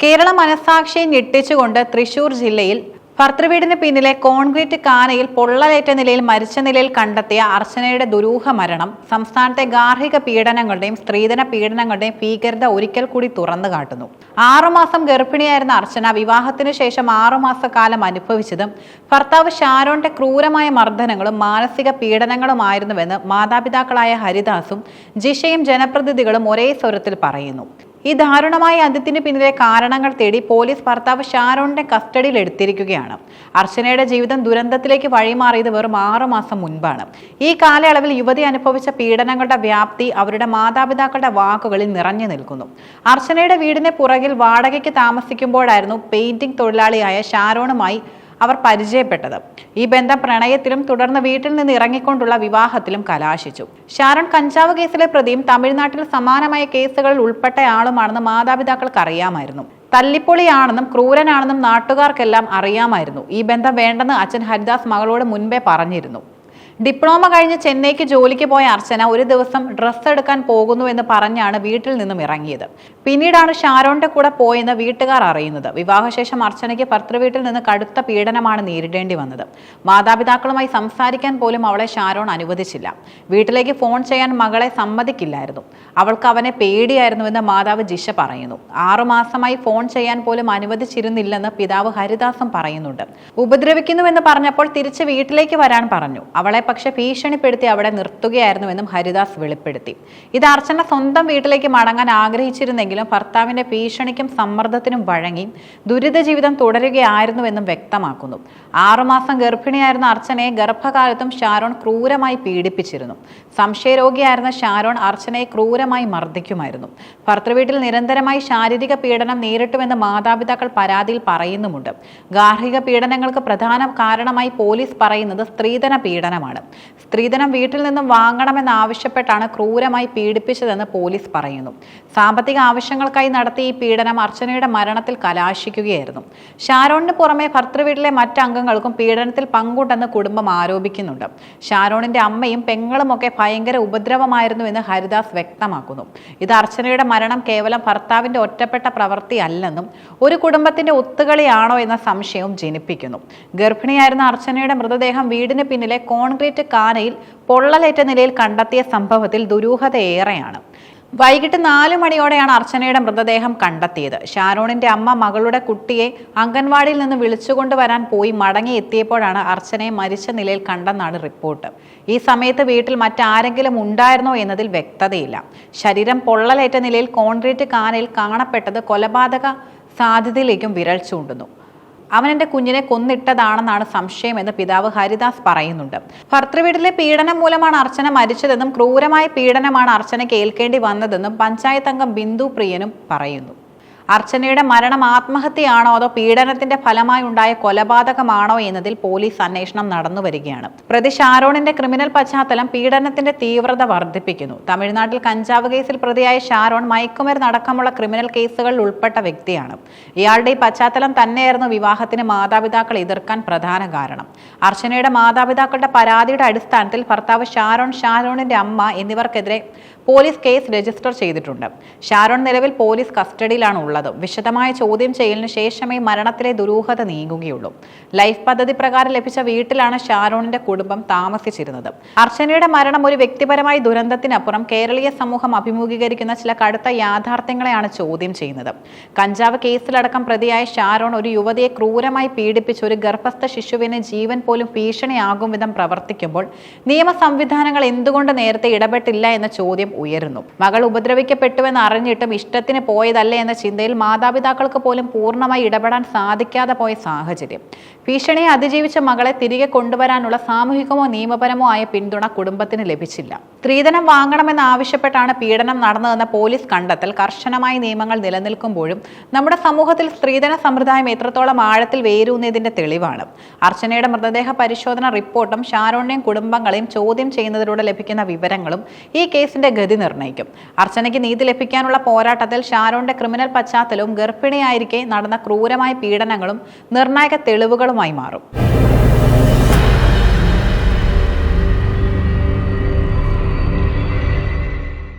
കേരള മനസാക്ഷി ഞെട്ടിച്ചുകൊണ്ട് തൃശൂർ ജില്ലയിൽ ഭർത്തൃവീടിന് പിന്നിലെ കോൺക്രീറ്റ് കാനയിൽ പൊള്ളലേറ്റ നിലയിൽ മരിച്ച നിലയിൽ കണ്ടെത്തിയ അർച്ചനയുടെ ദുരൂഹ മരണം സംസ്ഥാനത്തെ ഗാർഹിക പീഡനങ്ങളുടെയും സ്ത്രീധന പീഡനങ്ങളുടെയും ഭീകരത ഒരിക്കൽ കൂടി തുറന്നു കാട്ടുന്നു. ആറുമാസം ഗർഭിണിയായിരുന്ന അർച്ചന വിവാഹത്തിനു ശേഷം ആറുമാസക്കാലം അനുഭവിച്ചതും ഭർത്താവ് ഷാരോന്റെ ക്രൂരമായ മർദ്ദനങ്ങളും മാനസിക പീഡനങ്ങളുമായിരുന്നുവെന്ന് മാതാപിതാക്കളായ ഹരിദാസും ജിഷയും ജനപ്രതിനിധികളും ഒരേ സ്വരത്തിൽ പറയുന്നു. ഈ ദാരുണമായ അന്ത്യത്തിന് പിന്നിലെ കാരണങ്ങൾ തേടി പോലീസ് ഭർത്താവ് ഷാരോണിന്റെ കസ്റ്റഡിയിൽ എടുത്തിരിക്കുകയാണ്. അർച്ചനയുടെ ജീവിതം ദുരന്തത്തിലേക്ക് വഴിമാറിയത് വെറും ആറു മാസം മുൻപാണ്. ഈ കാലയളവിൽ യുവതി അനുഭവിച്ച പീഡനങ്ങളുടെ വ്യാപ്തി അവരുടെ മാതാപിതാക്കളുടെ വാക്കുകളിൽ നിറഞ്ഞു നിൽക്കുന്നു. അർച്ചനയുടെ വീടിന് പുറകിൽ വാടകയ്ക്ക് താമസിക്കുമ്പോഴായിരുന്നു പെയിന്റിംഗ് തൊഴിലാളിയായ ഷാരോണുമായി അവർ പരിചയപ്പെട്ടത്. ഈ ബന്ധം പ്രണയത്തിലും തുടർന്ന് വീട്ടിൽ നിന്ന് ഇറങ്ങിക്കൊണ്ടുള്ള വിവാഹത്തിലും കലാശിച്ചു. ഷാരോൺ കഞ്ചാവ് കേസിലെ പ്രതിയും തമിഴ്നാട്ടിൽ സമാനമായ കേസുകളിൽ ഉൾപ്പെട്ടയാളുമാണെന്ന് മാതാപിതാക്കൾക്ക് അറിയാമായിരുന്നു തല്ലിപ്പൊളിയാണെന്നും ക്രൂരനാണെന്നും നാട്ടുകാർക്കെല്ലാം അറിയാമായിരുന്നു. ഈ ബന്ധം വേണ്ടെന്ന് അച്ഛൻ ഹരിദാസ് മകളോട് മുൻപേ പറഞ്ഞിരുന്നു. ഡിപ്ലോമ കഴിഞ്ഞ് ചെന്നൈക്ക് ജോലിക്ക് പോയ അർച്ചന ഒരു ദിവസം ഡ്രസ്സ് എടുക്കാൻ പോകുന്നു എന്ന് പറഞ്ഞാണ് വീട്ടിൽ നിന്നും ഇറങ്ങിയത്. പിന്നീടാണ് ഷാരോന്റെ കൂടെ പോയെന്ന് വീട്ടുകാർ അറിയുന്നത്. വിവാഹശേഷം അർച്ചനയ്ക്ക് ഭർത്തൃവീട്ടിൽ നിന്ന് കടുത്ത പീഡനമാണ് നേരിടേണ്ടി വന്നത്. മാതാപിതാക്കളുമായി സംസാരിക്കാൻ പോലും അവളെ ഷാരോൺ അനുവദിച്ചില്ല. വീട്ടിലേക്ക് ഫോൺ ചെയ്യാൻ മകളെ സമ്മതിക്കില്ലായിരുന്നു. അവൾക്ക് അവനെ പേടിയായിരുന്നുവെന്ന് മാതാവ് ജിഷ പറയുന്നു. ആറുമാസമായി ഫോൺ ചെയ്യാൻ പോലും അനുവദിച്ചിരുന്നില്ലെന്ന് പിതാവ് ഹരിദാസും പറയുന്നുണ്ട്. ഉപദ്രവിക്കുന്നുവെന്ന് പറഞ്ഞപ്പോൾ തിരിച്ച് വീട്ടിലേക്ക് വരാൻ പറഞ്ഞു. അവളെ പക്ഷെ ഭീഷണിപ്പെടുത്തി അവിടെ നിർത്തുകയായിരുന്നുവെന്നും ഹരിദാസ് വെളിപ്പെടുത്തി. ഇത് അർച്ചന സ്വന്തം വീട്ടിലേക്ക് മടങ്ങാൻ ആഗ്രഹിച്ചിരുന്നെങ്കിലും ഭർത്താവിന്റെ ഭീഷണിക്കും സമ്മർദ്ദത്തിനും വഴങ്ങി ദുരിത ജീവിതം തുടരുകയായിരുന്നുവെന്നും വ്യക്തമാക്കുന്നു. ആറുമാസം ഗർഭിണിയായിരുന്ന അർച്ചനയെ ഗർഭകാലത്തും ഷാരോൺ ക്രൂരമായി പീഡിപ്പിച്ചിരുന്നു. സംശയരോഗിയായിരുന്ന ഷാരോൺ അർച്ചനയെ ക്രൂരമായി മർദ്ദിക്കുമായിരുന്നു. ഭർത്തൃവീട്ടിൽ നിരന്തരമായി ശാരീരിക പീഡനം നേരിട്ടുവെന്ന് മാതാപിതാക്കൾ പരാതിയിൽ പറയുന്നുമുണ്ട്. ഗാർഹിക പീഡനങ്ങൾക്ക് പ്രധാന കാരണമായി പോലീസ് പറയുന്നത് സ്ത്രീധന പീഡനമാണ്. സ്ത്രീധനം വീട്ടിൽ നിന്നും വാങ്ങണമെന്ന് ആവശ്യപ്പെട്ടാണ് ക്രൂരമായി പീഡിപ്പിച്ചതെന്ന് പോലീസ് പറയുന്നു. സാമ്പത്തിക ആവശ്യങ്ങൾക്കായി നടത്തിയ ഈ പീഡനം അർച്ചനയുടെ മരണത്തിൽ കലാശിക്കുകയായിരുന്നു. ഷാരോണിന് പുറമെ ഭർത്തൃവീട്ടിലെ മറ്റംഗങ്ങൾക്കും പീഡനത്തിൽ പങ്കുണ്ടെന്ന് കുടുംബം ആരോപിക്കുന്നുണ്ട്. ഷാരോണിന്റെ അമ്മയും പെങ്ങളുമൊക്കെ ഭയങ്കര ഉപദ്രവമായിരുന്നു എന്ന് ഹരിദാസ് വ്യക്തമാക്കുന്നു. ഇത് അർച്ചനയുടെ മരണം കേവലം ഭർത്താവിന്റെ ഒറ്റപ്പെട്ട പ്രവൃത്തി അല്ലെന്നും ഒരു കുടുംബത്തിന്റെ ഒത്തുകളിയാണോ എന്ന സംശയവും ജനിപ്പിക്കുന്നു. ഗർഭിണിയായിരുന്ന അർച്ചനയുടെ മൃതദേഹം വീടിന് പിന്നിലെ കോൺക്രീറ്റ് കാനയിൽ പൊള്ളലേറ്റ നിലയിൽ കണ്ടെത്തിയ സംഭവത്തിൽ ദുരൂഹതയേറെയാണ് വൈകിട്ട് നാല് മണിയോടെയാണ് അർച്ചനയുടെ മൃതദേഹം കണ്ടെത്തിയത്. ഷാരോണിന്റെ അമ്മ മകളുടെ കുട്ടിയെ അംഗൻവാടിയിൽ നിന്ന് വിളിച്ചുകൊണ്ട് വരാൻ പോയി മടങ്ങി എത്തിയപ്പോഴാണ് അർച്ചനയെ മരിച്ച നിലയിൽ കണ്ടെന്നാണ് റിപ്പോർട്ട്. ഈ സമയത്ത് വീട്ടിൽ മറ്റാരെങ്കിലും ഉണ്ടായിരുന്നോ എന്നതിൽ വ്യക്തതയില്ല. ശരീരം പൊള്ളലേറ്റ നിലയിൽ കോൺക്രീറ്റ് കാനയിൽ കാണപ്പെട്ടത് കൊലപാതക സാധ്യതയിലേക്കും വിരൽ ചൂണ്ടുന്നു. അവൻ എന്റെ കുഞ്ഞിനെ കൊന്നിട്ടതാണെന്നാണ് സംശയമെന്ന് പിതാവ് ഹരിദാസ് പറയുന്നുണ്ട്. ഭർത്തൃവീട്ടിലെ പീഡനം മൂലമാണ് അർച്ചന മരിച്ചതെന്നും ക്രൂരമായ പീഡനമാണ് അർച്ചനയ്ക്ക് ഏൽക്കേണ്ടി വന്നതെന്നും പഞ്ചായത്ത് അംഗം ബിന്ദു പ്രിയനും പറയുന്നു. അർച്ചനയുടെ മരണം ആത്മഹത്യയാണോ അതോ പീഡനത്തിന്റെ ഫലമായി ഉണ്ടായ കൊലപാതകമാണോ എന്നതിൽ പോലീസ് അന്വേഷണം നടന്നു വരികയാണ്. പ്രതി ഷാരോണിന്റെ ക്രിമിനൽ പശ്ചാത്തലം പീഡനത്തിന്റെ തീവ്രത വർദ്ധിപ്പിക്കുന്നു. തമിഴ്നാട്ടിൽ കഞ്ചാവ് കേസിൽ പ്രതിയായ ഷാരോൺ മയക്കുമരുന്ന് അടക്കമുള്ള ക്രിമിനൽ കേസുകളിൽ ഉൾപ്പെട്ട വ്യക്തിയാണ്. ഇയാളുടെ ഈ പശ്ചാത്തലം തന്നെയായിരുന്നു വിവാഹത്തിന് മാതാപിതാക്കൾ എതിർക്കാൻ പ്രധാന കാരണം. അർച്ചനയുടെ മാതാപിതാക്കളുടെ പരാതിയുടെ അടിസ്ഥാനത്തിൽ ഭർത്താവ് ഷാരോൺ ഷാരോണിന്റെ അമ്മ എന്നിവർക്കെതിരെ പോലീസ് കേസ് രജിസ്റ്റർ ചെയ്തിട്ടുണ്ട്. ഷാരോൺ നിലവിൽ പോലീസ് കസ്റ്റഡിയിലാണ് ഉള്ളത്. വിശദമായ ചോദ്യം ചെയ്യലിന് ശേഷമേ മരണത്തിലെ ദുരൂഹത നീങ്ങുകയുള്ളൂ. ലൈഫ് പദ്ധതി പ്രകാരം ലഭിച്ച വീട്ടിലാണ് ഷാരോണിന്റെ കുടുംബം താമസിച്ചിരുന്നത്. അർച്ചനയുടെ മരണം ഒരു വ്യക്തിപരമായ ദുരന്തത്തിനപ്പുറം കേരളീയ സമൂഹം അഭിമുഖീകരിക്കുന്ന ചില കടുത്ത യാഥാർത്ഥ്യങ്ങളെയാണ് ചോദ്യം ചെയ്യുന്നത്. കഞ്ചാവ് കേസിലടക്കം പ്രതിയായ ഷാരോൺ ഒരു യുവതിയെ ക്രൂരമായി പീഡിപ്പിച്ച് ഒരു ഗർഭസ്ഥ ശിശുവിന് ജീവൻ പോലും ഭീഷണിയാകും വിധം പ്രവർത്തിക്കുമ്പോൾ നിയമ സംവിധാനങ്ങൾ എന്തുകൊണ്ട് നേരത്തെ ഇടപെട്ടില്ല എന്ന ചോദ്യം ഉയരുന്നു. മകൾ ഉപദ്രവിക്കപ്പെട്ടുവെന്ന് അറിഞ്ഞിട്ടും ഇഷ്ടത്തിന് പോയതല്ലേ എന്ന ചിന്തയിൽ മാതാപിതാക്കൾക്ക് പോലും പൂർണമായി ഇടപെടാൻ സാധിക്കാതെ പോയ സാഹചര്യം. ഭീഷണിയെ അതിജീവിച്ച മകളെ തിരികെ കൊണ്ടുവരാനുള്ള സാമൂഹികമോ നിയമപരമോ ആയ പിന്തുണ കുടുംബത്തിന് ലഭിച്ചില്ല. സ്ത്രീധനം വാങ്ങണമെന്ന് ആവശ്യപ്പെട്ടാണ് പീഡനം നടന്നതെന്ന പോലീസ് കണ്ടെത്തൽ കർശനമായ നിയമങ്ങൾ നിലനിൽക്കുമ്പോഴും നമ്മുടെ സമൂഹത്തിൽ സ്ത്രീധന സമ്പ്രദായം എത്രത്തോളം ആഴത്തിൽ വേരൂന്നിയതിന്റെ തെളിവാണ്. അർച്ചനയുടെ മൃതദേഹ പരിശോധന റിപ്പോർട്ടും ഷാരോണിനെയും കുടുംബങ്ങളെയും ചോദ്യം ചെയ്യുന്നതിലൂടെ ലഭിക്കുന്ന വിവരങ്ങളും ഈ കേസിന്റെ ഗതി നിർണയിക്കും. അർച്ചനയ്ക്ക് നീതി ലഭിക്കാനുള്ള പോരാട്ടത്തിൽ ഷാരോണിന്റെ ക്രിമിനൽ പശ്ചാത്തലവും ഗർഭിണിയായിരിക്കെ നടന്ന ക്രൂരമായ പീഡനങ്ങളും നിർണായക തെളിവുകളുമായി മാറും.